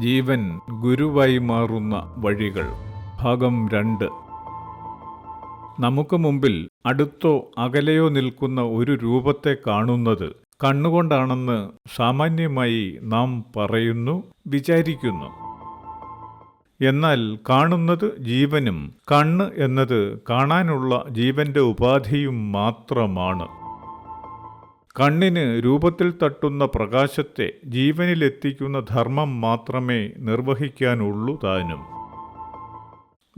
ജീവൻ ഗുരുവായി മാറുന്ന വഴികൾ. ഭാഗം രണ്ട്. നമുക്ക് മുമ്പിൽ അടുത്തോ അകലെയോ നിൽക്കുന്ന ഒരു രൂപത്തെ കാണുന്നത് കണ്ണുകൊണ്ടാണെന്ന് സാമാന്യമായി നാം പറയുന്നു വിചാരിക്കുന്നു. എന്നാൽ കാണുന്നത് ജീവനും കണ്ണ് എന്നത് കാണാനുള്ള ജീവന്റെ ഉപാധിയും മാത്രമാണ്. കണ്ണിന് രൂപത്തിൽ തട്ടുന്ന പ്രകാശത്തെ ജീവനിലെത്തിക്കുന്ന ധർമ്മം മാത്രമേ നിർവഹിക്കാനുള്ളൂ താനും.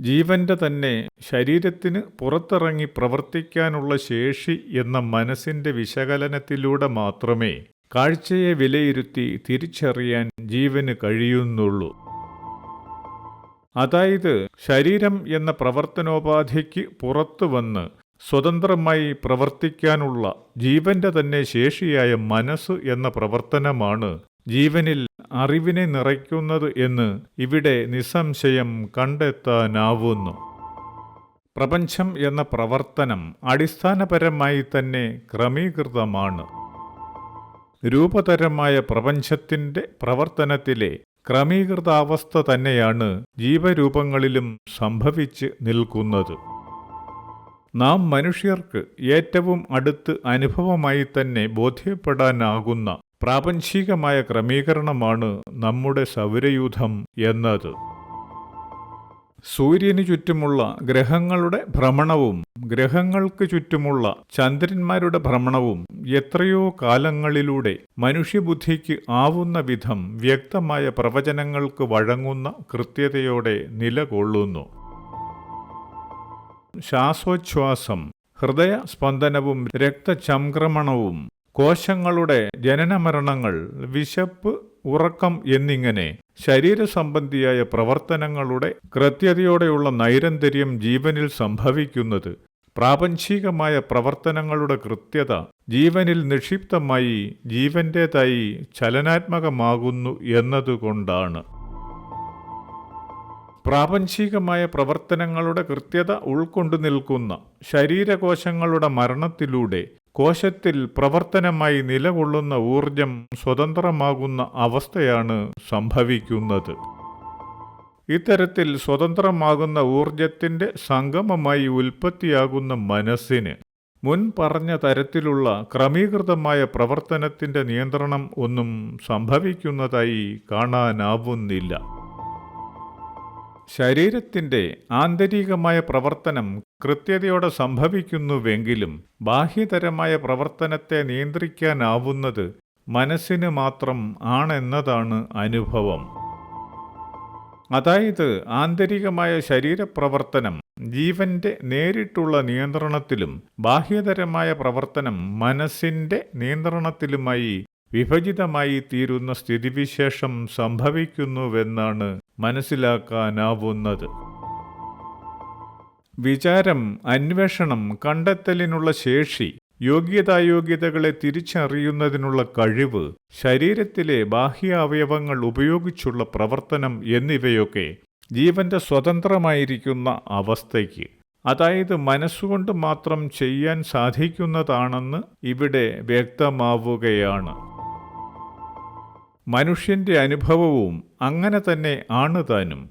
ജീവന്റെ തന്നെ ശരീരത്തിന് പുറത്തിറങ്ങി പ്രവർത്തിക്കാനുള്ള ശേഷി എന്ന മനസ്സിന്റെ വിശകലനത്തിലൂടെ മാത്രമേ കാഴ്ചയെ വിലയിരുത്തി തിരിച്ചറിയാൻ ജീവന് കഴിയുന്നുള്ളൂ. അതായത് ശരീരം എന്ന പ്രവർത്തനോപാധിക്ക് പുറത്തു വന്ന് സ്വതന്ത്രമായി പ്രവർത്തിക്കാനുള്ള ജീവന്റെ തന്നെ ശേഷിയായ മനസ്സ് എന്ന പ്രവർത്തനമാണ് ജീവനിൽ അറിവിനെ നിറയ്ക്കുന്നത് എന്ന് ഇവിടെ നിസ്സംശയം കണ്ടെത്താനാവുന്നു. പ്രപഞ്ചം എന്ന പ്രവർത്തനം അടിസ്ഥാനപരമായി തന്നെ ക്രമീകൃതമാണ്. രൂപതരമായ പ്രപഞ്ചത്തിന്റെ പ്രവർത്തനത്തിലെ ക്രമീകൃതാവസ്ഥ തന്നെയാണ് ജീവരൂപങ്ങളിലും സംഭവിച്ച് നിൽക്കുന്നത്. നാം മനുഷ്യർക്ക് ഏറ്റവും അടുത്ത് അനുഭവമായി തന്നെ ബോധ്യപ്പെടാനാകുന്ന പ്രാപഞ്ചികമായ ക്രമീകരണമാണ് നമ്മുടെ സൗരയൂഥം എന്നത്. സൂര്യന് ചുറ്റുമുള്ള ഗ്രഹങ്ങളുടെ ഭ്രമണവും ഗ്രഹങ്ങൾക്ക് ചുറ്റുമുള്ള ചന്ദ്രന്മാരുടെ ഭ്രമണവും എത്രയോ കാലങ്ങളിലൂടെ മനുഷ്യബുദ്ധിക്ക് ആവുന്ന വിധം വ്യക്തമായ പ്രവചനങ്ങൾക്ക് വഴങ്ങുന്ന കൃത്യതയോടെ നിലകൊള്ളുന്നു. ശ്വാസോച്ഛ്വാസം ഹൃദയ സ്പന്ദനവും രക്തചംക്രമണവും കോശങ്ങളുടെ ജനനമരണങ്ങൾ വിശപ്പ് ഉറക്കം എന്നിങ്ങനെ ശരീരസംബന്ധിയായ പ്രവർത്തനങ്ങളുടെ കൃത്യതയോടെയുള്ള നൈരന്തര്യം ജീവനിൽ സംഭവിക്കുന്നത് പ്രാപഞ്ചികമായ പ്രവർത്തനങ്ങളുടെ കൃത്യത ജീവനിൽ നിക്ഷിപ്തമായി ജീവന്റേതായി ചലനാത്മകമാകുന്നു എന്നതുകൊണ്ടാണ്. പ്രാപഞ്ചികമായ പ്രവർത്തനങ്ങളുടെ കൃത്യത ഉൾക്കൊണ്ടു നിൽക്കുന്ന ശരീരകോശങ്ങളുടെ മരണത്തിലൂടെ കോശത്തിൽ പ്രവർത്തനമായി നിലകൊള്ളുന്ന ഊർജം സ്വതന്ത്രമാകുന്ന അവസ്ഥയാണ് സംഭവിക്കുന്നത്. ഇത്തരത്തിൽ സ്വതന്ത്രമാകുന്ന ഊർജത്തിന്റെ സംഗമമായി ഉൽപ്പത്തിയാകുന്ന മനസ്സിന് മുൻ പറഞ്ഞ തരത്തിലുള്ള ക്രമീകൃതമായ പ്രവർത്തനത്തിന്റെ നിയന്ത്രണം ഒന്നും സംഭവിക്കുന്നതായി കാണാനാവുന്നില്ല. ശരീരത്തിന്റെ ആന്തരികമായ പ്രവർത്തനം കൃത്യതയോടെ സംഭവിക്കുന്നുവെങ്കിലും ബാഹ്യതരമായ പ്രവർത്തനത്തെ നിയന്ത്രിക്കാനാവുന്നത് മനസ്സിന് മാത്രം ആണെന്നതാണ് അനുഭവം. അതായത് ആന്തരികമായ ശരീരപ്രവർത്തനം ജീവന്റെ നേരിട്ടുള്ള നിയന്ത്രണത്തിലും ബാഹ്യതരമായ പ്രവർത്തനം മനസ്സിന്റെ നിയന്ത്രണത്തിലുമായി വിഭജിതമായി തീരുന്ന സ്ഥിതിവിശേഷം സംഭവിക്കുന്നുവെന്നാണ് മനസ്സിലാക്കാനാവുന്നത്. വിചാരം അന്വേഷണം കണ്ടെത്തലിനുള്ള ശേഷി യോഗ്യതായോഗ്യതകളെ തിരിച്ചറിയുന്നതിനുള്ള കഴിവ് ശരീരത്തിലെ ബാഹ്യാവയവങ്ങൾ ഉപയോഗിച്ചുള്ള പ്രവർത്തനം എന്നിവയൊക്കെ ജീവന്റെ സ്വതന്ത്രമായിരിക്കുന്ന അവസ്ഥയ്ക്ക് അതായത് മനസ്സുകൊണ്ട് മാത്രം ചെയ്യാൻ സാധിക്കുന്നതാണെന്ന് ഇവിടെ വ്യക്തമാവുകയാണ്. മനുഷ്യന്റെ അനുഭവവും അങ്ങനെ തന്നെ ആണ് താനും.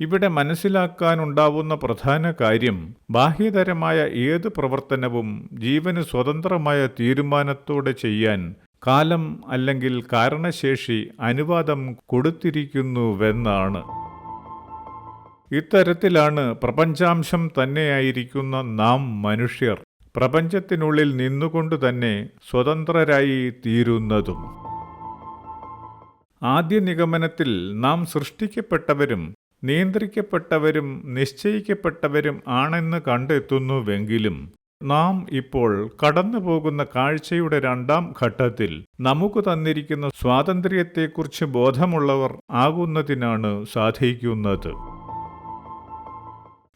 ഇവിടെ മനസ്സിലാക്കാനുണ്ടാവുന്ന പ്രധാന കാര്യം ബാഹ്യതരമായ ഏത് പ്രവർത്തനവും ജീവന് സ്വതന്ത്രമായ തീരുമാനത്തോടെ ചെയ്യാൻ കാലം അല്ലെങ്കിൽ കാരണശേഷി അനുവാദം കൊടുത്തിരിക്കുന്നുവെന്നാണ്. ഇത്തരത്തിലാണ് പ്രപഞ്ചാംശം തന്നെയായിരിക്കുന്ന നാം മനുഷ്യർ പ്രപഞ്ചത്തിനുള്ളിൽ നിന്നുകൊണ്ട് തന്നെ സ്വതന്ത്രരായി തീരുന്നതും. ആദ്യ നിഗമനത്തിൽ നാം സൃഷ്ടിക്കപ്പെട്ടവരും നിയന്ത്രിക്കപ്പെട്ടവരും നിശ്ചയിക്കപ്പെട്ടവരും ആണെന്ന് കണ്ടെത്തുന്നുവെങ്കിലും നാം ഇപ്പോൾ കടന്നുപോകുന്ന കാഴ്ചയുടെ രണ്ടാം ഘട്ടത്തിൽ നമുക്ക് തന്നിരിക്കുന്ന സ്വാതന്ത്ര്യത്തെക്കുറിച്ച് ബോധമുള്ളവർ ആകുന്നതിനാണ് സാധിക്കുന്നത്.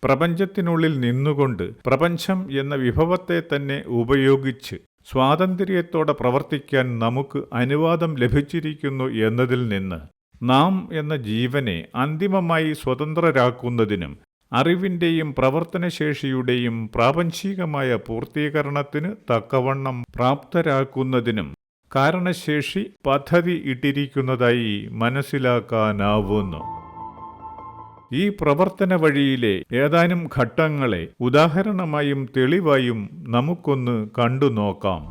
പ്രപഞ്ചത്തിനുള്ളിൽ നിന്നുകൊണ്ട് പ്രപഞ്ചം എന്ന വിഭവത്തെ തന്നെ ഉപയോഗിച്ച് സ്വാതന്ത്ര്യത്തോടെ പ്രവർത്തിക്കാൻ നമുക്ക് അനുവാദം ലഭിച്ചിരിക്കുന്നു എന്നതിൽ നിന്ന് നാം എന്ന ജീവനെ അന്തിമമായി സ്വതന്ത്രരാക്കുന്നതിനും അറിവിന്റെയും പ്രവർത്തനശേഷിയുടെയും പ്രാപഞ്ചികമായ പൂർത്തീകരണത്തിന് തക്കവണ്ണം പ്രാപ്തരാക്കുന്നതിനും കാരണശേഷി പദ്ധതി ഇട്ടിരിക്കുന്നതായി മനസ്സിലാക്കാനാവുന്നു. ഈ പ്രവർത്തന വഴിയിലെ ഏതാനും ഘട്ടങ്ങളെ ഉദാഹരണമായും തെളിവായും നമുക്കൊന്ന് കണ്ടു നോക്കാം.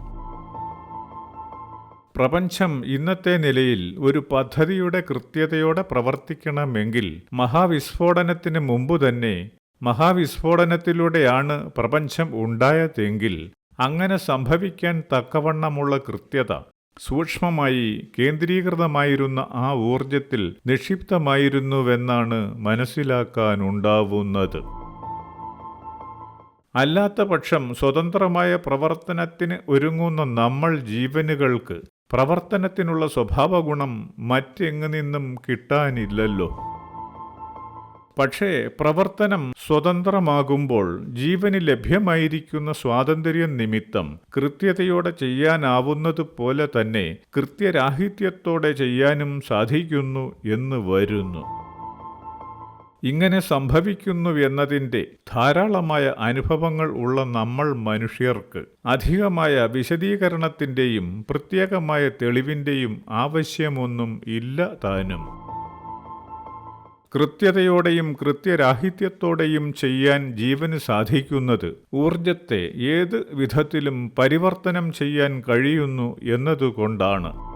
പ്രപഞ്ചം ഇന്നത്തെ നിലയിൽ ഒരു പദ്ധതിയുടെ കൃത്യതയോടെ പ്രവർത്തിക്കണമെങ്കിൽ മഹാവിസ്ഫോടനത്തിന് മുമ്പ് തന്നെ മഹാവിസ്ഫോടനത്തിലൂടെയാണ് പ്രപഞ്ചം ഉണ്ടായതെങ്കിൽ അങ്ങനെ സംഭവിക്കാൻ തക്കവണ്ണമുള്ള കൃത്യത. സൂക്ഷ്മമായി കേന്ദ്രീകൃതമായിരുന്ന ആ ഊർജത്തിൽ നിക്ഷിപ്തമായിരുന്നുവെന്നാണ് മനസ്സിലാക്കാനുണ്ടാവുന്നത്. അല്ലാത്ത പക്ഷം സ്വതന്ത്രമായ പ്രവർത്തനത്തിന് ഒരുങ്ങുന്ന നമ്മൾ ജീവനുകൾക്ക് പ്രവർത്തനത്തിനുള്ള സ്വഭാവഗുണം മറ്റെങ്ങു നിന്നും കിട്ടാനില്ലല്ലോ. പക്ഷേ പ്രവർത്തനം സ്വതന്ത്രമാകുമ്പോൾ ജീവന് ലഭ്യമായിരിക്കുന്ന സ്വാതന്ത്ര്യം നിമിത്തം കൃത്യതയോടെ ചെയ്യാനാവുന്നതുപോലെ തന്നെ കൃത്യരാഹിത്യത്തോടെ ചെയ്യാനും സാധിക്കുന്നു എന്ന് വരുന്നു. ഇങ്ങനെ സംഭവിക്കുന്നു എന്നതിന്റെ ധാരാളമായ അനുഭവങ്ങൾ ഉള്ള നമ്മൾ മനുഷ്യർക്ക് അധികമായ വിശദീകരണത്തിന്റെയും പ്രത്യേകമായ തെളിവിന്റെയും ആവശ്യമൊന്നും ഇല്ല താനും. കൃത്യതയോടെയും കൃത്യരാഹിത്യത്തോടെയും ചെയ്യാൻ ജീവന് സാധിക്കുന്നത് ഊർജത്തെ ഏത് വിധത്തിലും പരിവർത്തനം ചെയ്യാൻ കഴിയുന്നു എന്നതുകൊണ്ടാണ്.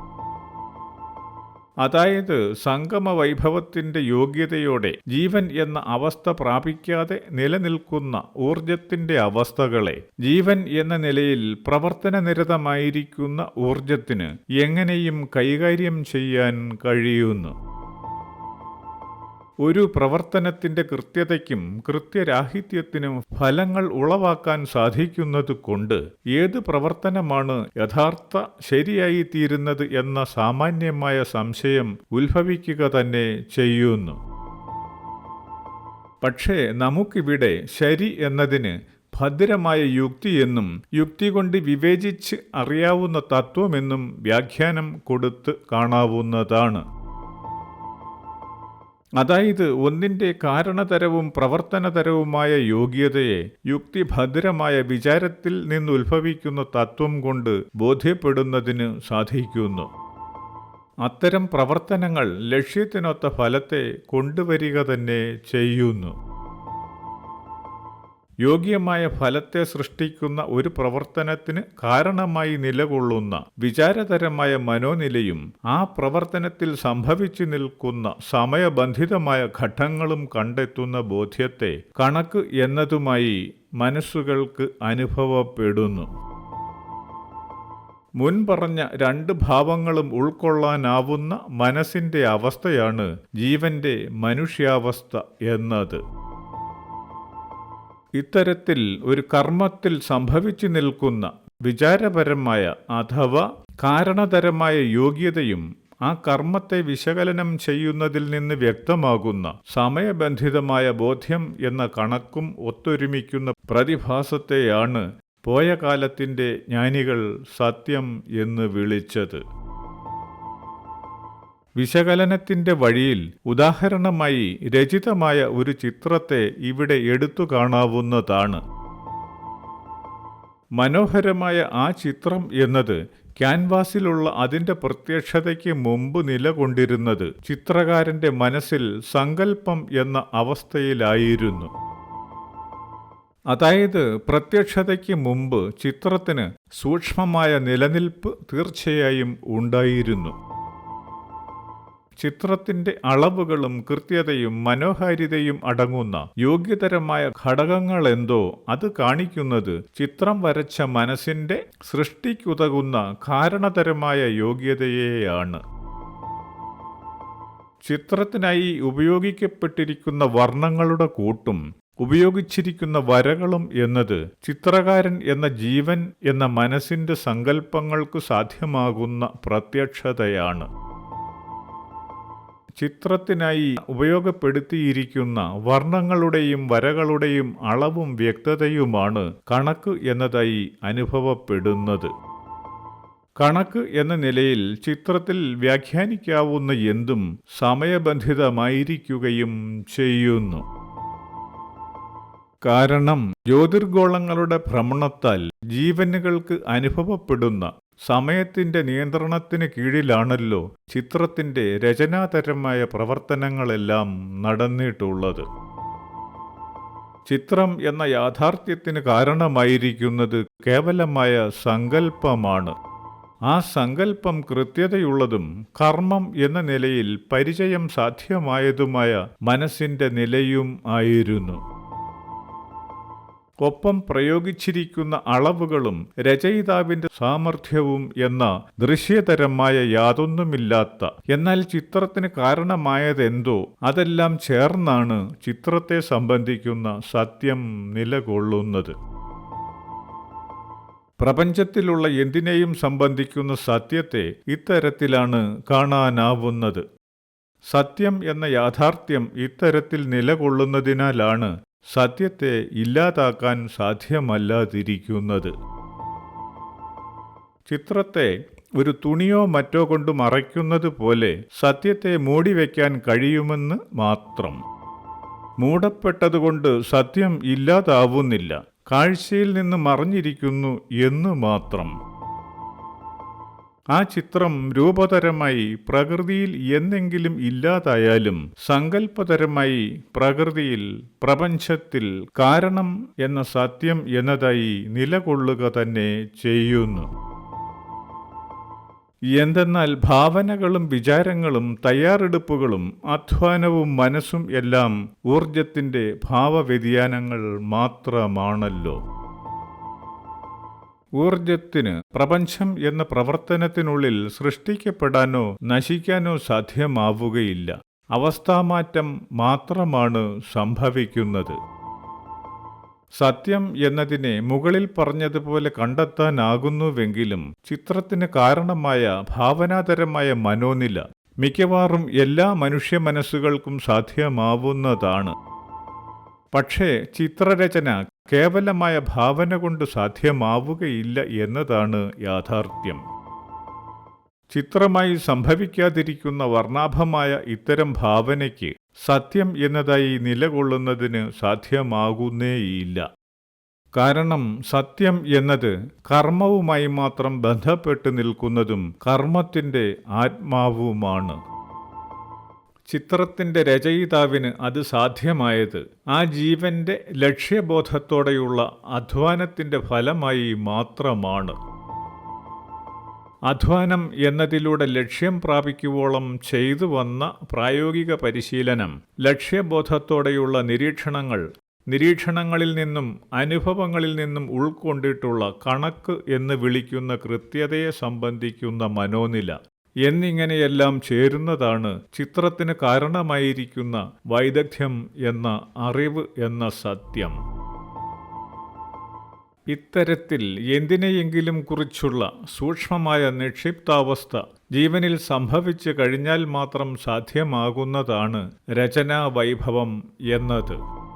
അതായത് സംഗമ വൈഭവത്തിന്റെ യോഗ്യതയോടെ ജീവൻ എന്ന അവസ്ഥ പ്രാപിക്കാതെ നിലനിൽക്കുന്ന ഊർജത്തിന്റെ അവസ്ഥകളെ ജീവൻ എന്ന നിലയിൽ പ്രവർത്തനനിരതമായിരിക്കുന്ന ഊർജത്തിന് എങ്ങനെയും കൈകാര്യം ചെയ്യാൻ കഴിയുന്നു. ഒരു പ്രവർത്തനത്തിന്റെ കൃത്യതയ്ക്കും കൃത്യരാഹിത്യത്തിനും ഫലങ്ങൾ ഉളവാക്കാൻ സാധിക്കുന്നത് കൊണ്ട് ഏത് പ്രവർത്തനമാണ് യഥാർത്ഥ ശരിയായി തീരുന്നത് എന്ന സാമാന്യമായ സംശയം ഉത്ഭവിക്കുക തന്നെ ചെയ്യുന്നു. പക്ഷേ നമുക്കിവിടെ ശരി എന്നതിന് ഭദ്രമായ യുക്തിയെന്നും യുക്തി കൊണ്ട് വിവേചിച്ച് അറിയാവുന്ന തത്വമെന്നും വ്യാഖ്യാനം കൊടുത്ത് കാണാവുന്നതാണ്. അതായത് ഒന്നിന്റെ കാരണതരവും പ്രവർത്തനതരവുമായ യോഗ്യതയെ യുക്തിഭദ്രമായ വിചാരത്തിൽ നിന്നുത്ഭവിക്കുന്ന തത്വം കൊണ്ട് ബോധ്യപ്പെടുന്നതിന് സാധിക്കുന്നു. അത്തരം പ്രവർത്തനങ്ങൾ ലക്ഷ്യത്തിനൊത്ത ഫലത്തെ കൊണ്ടുവരിക തന്നെ ചെയ്യുന്നു. യോഗ്യമായ ഫലത്തെ സൃഷ്ടിക്കുന്ന ഒരു പ്രവർത്തനത്തിന് കാരണമായി നിലകൊള്ളുന്ന വിചാരതരമായ മനോനിലയും ആ പ്രവർത്തനത്തിൽ സംഭവിച്ചു നിൽക്കുന്ന സമയബന്ധിതമായ ഘട്ടങ്ങളും കണ്ടെത്തുന്ന ബോധ്യത്തെ കണക്ക് എന്നതുമായി മനസ്സുകൾക്ക് അനുഭവപ്പെടുന്നു. മുൻപറഞ്ഞ രണ്ട് ഭാവങ്ങളും ഉൾക്കൊള്ളാനാവുന്ന മനസ്സിന്റെ അവസ്ഥയാണ് ജീവന്റെ മനുഷ്യാവസ്ഥ എന്നത്. ഇത്തരത്തിൽ ഒരു കർമ്മത്തിൽ സംഭവിച്ചു നിൽക്കുന്ന വിചാരപരമായ അഥവാ കാരണതരമായ യോഗ്യതയും ആ കർമ്മത്തെ വിശകലനം ചെയ്യുന്നതിൽ നിന്ന് വ്യക്തമാകുന്ന സമയബന്ധിതമായ ബോധ്യം എന്ന കണക്കും ഒത്തൊരുമിക്കുന്ന പ്രതിഭാസത്തെയാണ് പോയ കാലത്തിന്റെ ജ്ഞാനികൾ സത്യം എന്ന് വിളിച്ചത്. വിശകലനത്തിന്റെ വഴിയിൽ ഉദാഹരണമായി രചിതമായ ഒരു ചിത്രത്തെ ഇവിടെ എടുത്തു കാണാവുന്നതാണ്. മനോഹരമായ ആ ചിത്രം എന്നത് ക്യാൻവാസിലുള്ള അതിന്റെ പ്രത്യക്ഷതയ്ക്ക് മുമ്പ് നിലകൊണ്ടിരുന്നത് ചിത്രകാരന്റെ മനസ്സിൽ സങ്കല്പം എന്ന അവസ്ഥയിലായിരുന്നു. അതായത് പ്രത്യക്ഷതയ്ക്ക് മുമ്പ് ചിത്രത്തിന് സൂക്ഷ്മമായ നിലനിൽപ്പ് തീർച്ചയായും ഉണ്ടായിരുന്നു. ചിത്രത്തിന്റെ അളവുകളും കൃത്യതയും മനോഹാരിതയും അടങ്ങുന്ന യോഗ്യതരമായ ഘടകങ്ങളെന്തോ അത് കാണിക്കുന്നത് ചിത്രം വരച്ച മനസ്സിന്റെ സൃഷ്ടിക്കുതകുന്ന കാരണതരമായ യോഗ്യതയെയാണ്. ചിത്രത്തിനായി ഉപയോഗിക്കപ്പെട്ടിരിക്കുന്ന വർണങ്ങളുടെ കൂട്ടും ഉപയോഗിച്ചിരിക്കുന്ന വരകളും എന്നത് ചിത്രകാരൻ എന്ന ജീവൻ എന്ന മനസ്സിന്റെ സങ്കല്പങ്ങൾക്ക് സാധ്യമാകുന്ന പ്രത്യക്ഷതയാണ്. ചിത്രത്തിനായി ഉപയോഗപ്പെടുത്തിയിരിക്കുന്ന വർണങ്ങളുടെയും വരകളുടെയും അളവും വ്യക്തതയുമാണ് കണക്ക് എന്നതായി അനുഭവപ്പെടുന്നത്. കണക്ക് എന്ന നിലയിൽ ചിത്രത്തിൽ വ്യാഖ്യാനിക്കാവുന്ന എന്തും സമയബന്ധിതമായിരിക്കുകയും ചെയ്യുന്നു. കാരണം ജ്യോതിർഗോളങ്ങളുടെ ഭ്രമണത്താൽ ജീവനുകൾക്ക് അനുഭവപ്പെടുന്ന സമയത്തിന്റെ നിയന്ത്രണത്തിന് കീഴിലാണല്ലോ ചിത്രത്തിന്റെ രചനാതരമായ പ്രവർത്തനങ്ങളെല്ലാം നടന്നിട്ടുള്ളത്. ചിത്രം എന്ന യാഥാർത്ഥ്യത്തിന് കാരണമായിരിക്കുന്നത് കേവലമായ സങ്കല്പമാണ്. ആ സങ്കല്പം കൃത്യതയുള്ളതും കർമ്മം എന്ന നിലയിൽ പരിചയം സാധ്യമായതുമായ മനസ്സിന്റെ നിലയും ആയിരുന്നു. ഒപ്പം പ്രയോഗിച്ചിരിക്കുന്ന അളവുകളും രചയിതാവിന്റെ സാമർഥ്യവും എന്ന ദൃശ്യതരമായ യാതൊന്നുമില്ലാത്ത എന്നാൽ ചിത്രത്തിന് കാരണമായതെന്തോ അതെല്ലാം ചേർന്നാണ് ചിത്രത്തെ സംബന്ധിക്കുന്ന സത്യം നിലകൊള്ളുന്നത്. പ്രപഞ്ചത്തിലുള്ള എന്തിനേയും സംബന്ധിക്കുന്ന സത്യത്തെ ഇത്തരത്തിലാണ് കാണാനാവുന്നത്. സത്യം എന്ന യാഥാർത്ഥ്യം ഇത്തരത്തിൽ നിലകൊള്ളുന്നതിനാലാണ് സത്യത്തെ ഇല്ലാതാക്കാൻ സാധ്യമല്ലാതിരിക്കുന്നത്. ചിത്രത്തെ ഒരു തുണിയോ മറ്റോ കൊണ്ട് മറയ്ക്കുന്നത് പോലെ സത്യത്തെ മൂടിവെക്കാൻ കഴിയുമെന്ന് മാത്രം. മൂടപ്പെട്ടതുകൊണ്ട് സത്യം ഇല്ലാതാവുന്നില്ല. കാഴ്ചയിൽ നിന്ന് മറഞ്ഞിരിക്കുന്നു എന്ന് മാത്രം. ആ ചിത്രം രൂപതരമായി പ്രകൃതിയിൽ എന്നെങ്കിലും ഇല്ലാതായാലും സങ്കല്പതരമായി പ്രകൃതിയിൽ പ്രപഞ്ചത്തിൽ കാരണം എന്ന സത്യം എന്നതായി നിലകൊള്ളുക തന്നെ ചെയ്യുന്നു. എന്തെന്നാൽ ഭാവനകളും വിചാരങ്ങളും തയ്യാറെടുപ്പുകളും അധ്വാനവും മനസ്സും എല്ലാം ഊർജത്തിന്റെ ഭാവവ്യതിയാനങ്ങൾ മാത്രമാണല്ലോ. ഊർജത്തിന് പ്രപഞ്ചം എന്ന പ്രവർത്തനത്തിനുള്ളിൽ സൃഷ്ടിക്കപ്പെടാനോ നശിക്കാനോ സാധ്യമാവുകയില്ല. അവസ്ഥാമാറ്റം മാത്രമാണ് സംഭവിക്കുന്നത്. സത്യം എന്നതിനെ മുകളിൽ പറഞ്ഞതുപോലെ കണ്ടെത്താനാകുന്നുവെങ്കിലും ചിത്രത്തിന് കാരണമായ ഭാവനാതരമായ മനോനില മിക്കവാറും എല്ലാ മനുഷ്യ മനസ്സുകൾക്കും സാധ്യമാവുന്നതാണ്. പക്ഷേ ചിത്രരചന കേവലമായ ഭാവന കൊണ്ട് സാധ്യമാവുകയില്ല എന്നതാണ് യാഥാർത്ഥ്യം. ചിത്രമായി സംഭവിക്കാതിരിക്കുന്ന വർണാഭമായ ഇത്തരം ഭാവനയ്ക്ക് സത്യം എന്നതായി നിലകൊള്ളുന്നതിന് സാധ്യമാകുന്നേയില്ല. കാരണം സത്യം എന്നത് കർമ്മവുമായി മാത്രം ബന്ധപ്പെട്ട് നിൽക്കുന്നതും കർമ്മത്തിന്റെ ആത്മാവുമാണ്. ചിത്രത്തിന്റെ രചയിതാവിന് അത് സാധ്യമായത്. ആ ജീവന്റെ ലക്ഷ്യബോധത്തോടെയുള്ള അധ്വാനത്തിന്റെ ഫലമായി മാത്രമാണ്. അധ്വാനം എന്നതിലൂടെ ലക്ഷ്യം പ്രാപിക്കുവോളം ചെയ്തു വന്ന പ്രായോഗിക പരിശീലനം ലക്ഷ്യബോധത്തോടെയുള്ള നിരീക്ഷണങ്ങൾ നിരീക്ഷണങ്ങളിൽ നിന്നും അനുഭവങ്ങളിൽ നിന്നും ഉൾക്കൊണ്ടിട്ടുള്ള കണക്ക് എന്ന് വിളിക്കുന്ന കൃത്യതയെ സംബന്ധിക്കുന്ന മനോനില. എന്നിങ്ങനെയെല്ലാം ചേരുന്നതാണ് ചിത്രത്തിന് കാരണമായിരിക്കുന്ന വൈദഗ്ധ്യം എന്ന അറിവ് എന്ന സത്യം. ഇത്തരത്തിൽ എന്തിനെയെങ്കിലും കുറിച്ചുള്ള സൂക്ഷ്മമായ നിക്ഷിപ്താവസ്ഥ ജീവനിൽ സംഭവിച്ചു കഴിഞ്ഞാൽ മാത്രം സാധ്യമാകുന്നതാണ് രചനാ വൈഭവം എന്നത്.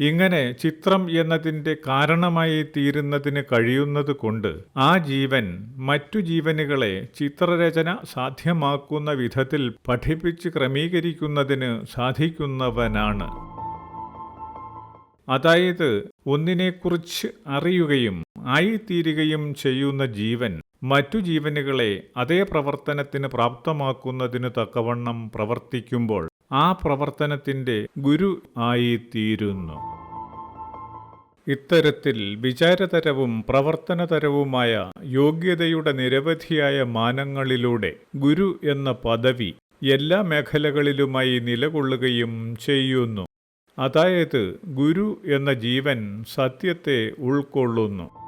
ഇങ്ങനെ ചിത്രം എന്നതിന്റെ കാരണമായി തീരുന്നതിന് കഴിയുന്നത് കൊണ്ട് ആ ജീവൻ മറ്റു ജീവനുകളെ ചിത്രരചന സാധ്യമാക്കുന്ന വിധത്തിൽ പഠിപ്പിച്ച് ക്രമീകരിക്കുന്നതിന് സാധിക്കുന്നവനാണ്. അതായത് ഒന്നിനെക്കുറിച്ച് അറിയുകയും ആയിത്തീരുകയും ചെയ്യുന്ന ജീവൻ മറ്റു ജീവനുകളെ അതേ പ്രവർത്തനത്തിന് പ്രാപ്തമാക്കുന്നതിന് തക്കവണ്ണം പ്രവർത്തിക്കുമ്പോൾ ആ പ്രവർത്തനത്തിന്റെ ഗുരു ആയിത്തീരുന്നു. ഇത്തരത്തിൽ വിചാരതരവും പ്രവർത്തനതരവുമായ യോഗ്യതയുടെ നിരവധിയായ മാനങ്ങളിലൂടെ ഗുരു എന്ന പദവി എല്ലാ മേഖലകളിലുമായി നിലകൊള്ളുകയും ചെയ്യുന്നു. അതായത് ഗുരു എന്ന ജീവൻ സത്യത്തെ ഉൾക്കൊള്ളുന്നു.